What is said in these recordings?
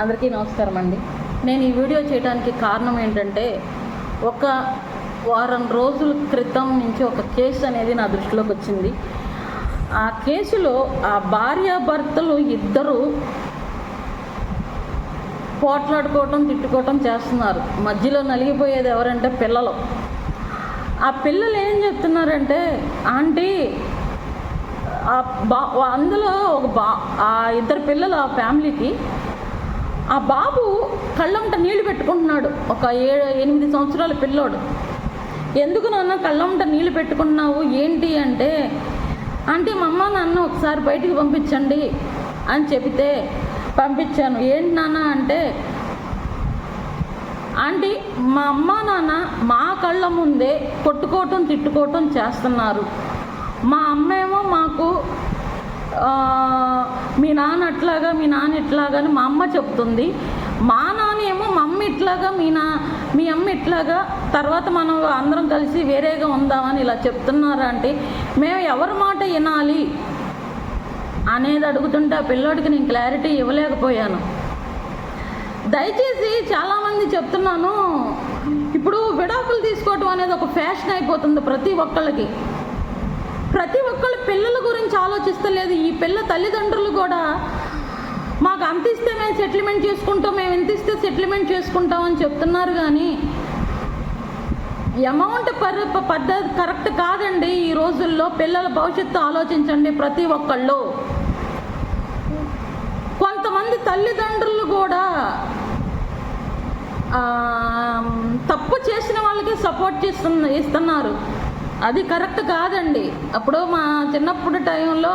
అందరికీ నమస్కారం అండి. నేను ఈ వీడియో చేయడానికి కారణం ఏంటంటే ఒక వారం రోజుల క్రితం నుంచి ఒక కేసు అనేది నా దృష్టిలోకి వచ్చింది. ఆ కేసులో ఆ భార్యాభర్తలు ఇద్దరు పోట్లాడుకోవటం తిట్టుకోవటం చేస్తున్నారు. మధ్యలో నలిగిపోయేది ఎవరంటే పిల్లలు. ఆ పిల్లలు ఏం చెప్తున్నారంటే ఆంటీ ఆ బా అందులో ఒక బా ఆ ఇద్దరు పిల్లలు ఆ ఫ్యామిలీకి ఆ బాబు కళ్ళంట నీళ్ళు పెట్టుకుంటున్నాడు. ఒక ఏడు ఎనిమిది సంవత్సరాల పిల్లోడు. ఎందుకు నాన్న కళ్ళంట నీళ్ళు పెట్టుకున్నావు ఏంటి అంటే అంటే మా అమ్మ నాన్న ఒకసారి బయటికి పంపించండి అని చెబితే పంపించాను. ఏంటి నాన్న అంటే ఆంటీ మా అమ్మ నాన్న మా కళ్ళ ముందే కొట్టుకోవటం తిట్టుకోవటం చేస్తున్నారు. మా అమ్మేమో మాకు మీ నాన్న అట్లాగా మీ నాన్న ఇట్లాగా అని మా అమ్మ చెప్తుంది. మా నాన్న ఏమో మా అమ్మ ఇట్లాగా మీ నా మీ అమ్మ ఇట్లాగా తర్వాత మనం అందరం కలిసి వేరేగా ఉందామని ఇలా చెప్తున్నారా అంటే మేము ఎవరి మాట వినాలి అనేది అడుగుతుంటే ఆ పిల్లోడికి నేను క్లారిటీ ఇవ్వలేకపోయాను. దయచేసి చాలామంది చెప్తున్నాను ఇప్పుడు విడాకులు తీసుకోవటం అనేది ఒక ఫ్యాషన్ అయిపోతుంది ప్రతి ఒక్కళ్ళకి. ప్రతి ఒక్కళ్ళు పిల్లల గురించి ఆలోచిస్తలేదు. ఈ పిల్ల తల్లిదండ్రులు కూడా మాకు అంత ఇస్తే మేము సెటిల్మెంట్ చేసుకుంటాం మేము ఎంత ఇస్తే సెటిల్మెంట్ చేసుకుంటాం అని చెప్తున్నారు కానీ అమౌంట్ పర్ పద్ధతి కరెక్ట్ కాదండి. ఈ రోజుల్లో పిల్లల భవిష్యత్తు ఆలోచించండి ప్రతి ఒక్కళ్ళు. కొంతమంది తల్లిదండ్రులు కూడా తప్పు చేసిన వాళ్ళకి సపోర్ట్ చేస్తున్న ఇస్తున్నారు. అది కరెక్ట్ కాదండి. అప్పుడు మా చిన్నప్పుడు టైంలో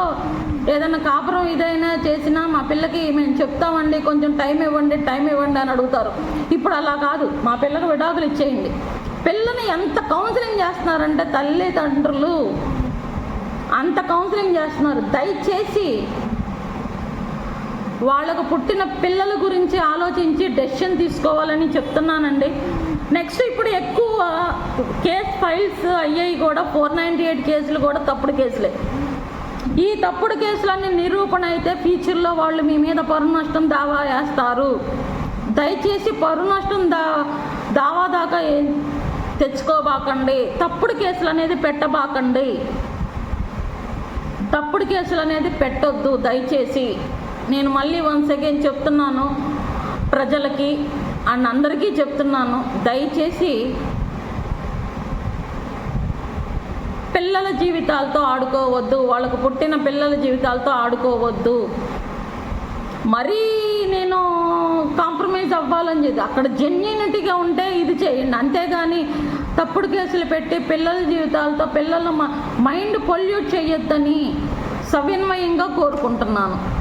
ఏదైనా కాపురం ఇదైనా చేసినా మా పిల్లకి మేము చెప్తామండి కొంచెం టైం ఇవ్వండి టైం ఇవ్వండి అని అడుగుతారు. ఇప్పుడు అలా కాదు. మా పిల్లకి విడాకులు ఇచ్చేయండి. పిల్లని ఎంత కౌన్సిలింగ్ చేస్తున్నారంటే తల్లిదండ్రులు అంత కౌన్సిలింగ్ చేస్తున్నారు. దయచేసి వాళ్ళకు పుట్టిన పిల్లల గురించి ఆలోచించి డెసిషన్ తీసుకోవాలని చెప్తున్నానండి. నెక్స్ట్ ఇప్పుడు ఎక్కువ కేస్ ఫైల్స్ అయ్యాయి కూడా. ఫోర్ నైంటీ ఎయిట్ కేసులు కూడా తప్పుడు కేసులే. ఈ తప్పుడు కేసులన్నీ నిరూపణ అయితే ఫ్యూచర్లో వాళ్ళు మీ మీద పరు నష్టం దావా వేస్తారు. దయచేసి పరు నష్టం దా దావా దాకా తెచ్చుకోబాకండి. తప్పుడు కేసులు అనేది పెట్టబాకండి. తప్పుడు కేసులు అనేది పెట్టొద్దు. దయచేసి నేను మళ్ళీ వన్స్ అగైన్ చెప్తున్నాను ప్రజలకి అండ్ అందరికీ చెప్తున్నాను దయచేసి పిల్లల జీవితాలతో ఆడుకోవద్దు వాళ్ళకు పుట్టిన పిల్లల జీవితాలతో ఆడుకోవద్దు. మరీ నేను కాంప్రమైజ్ అవ్వాలని చెప్పి అక్కడ జెన్యునిటీగా ఉంటే ఇది చేయండి. అంతేగాని తప్పుడు కేసులు పెట్టి పిల్లల జీవితాలతో పిల్లల మ- మైండ్ పొల్యూట్ చేయొద్దని సవిన్మయంగా కోరుకుంటున్నాను.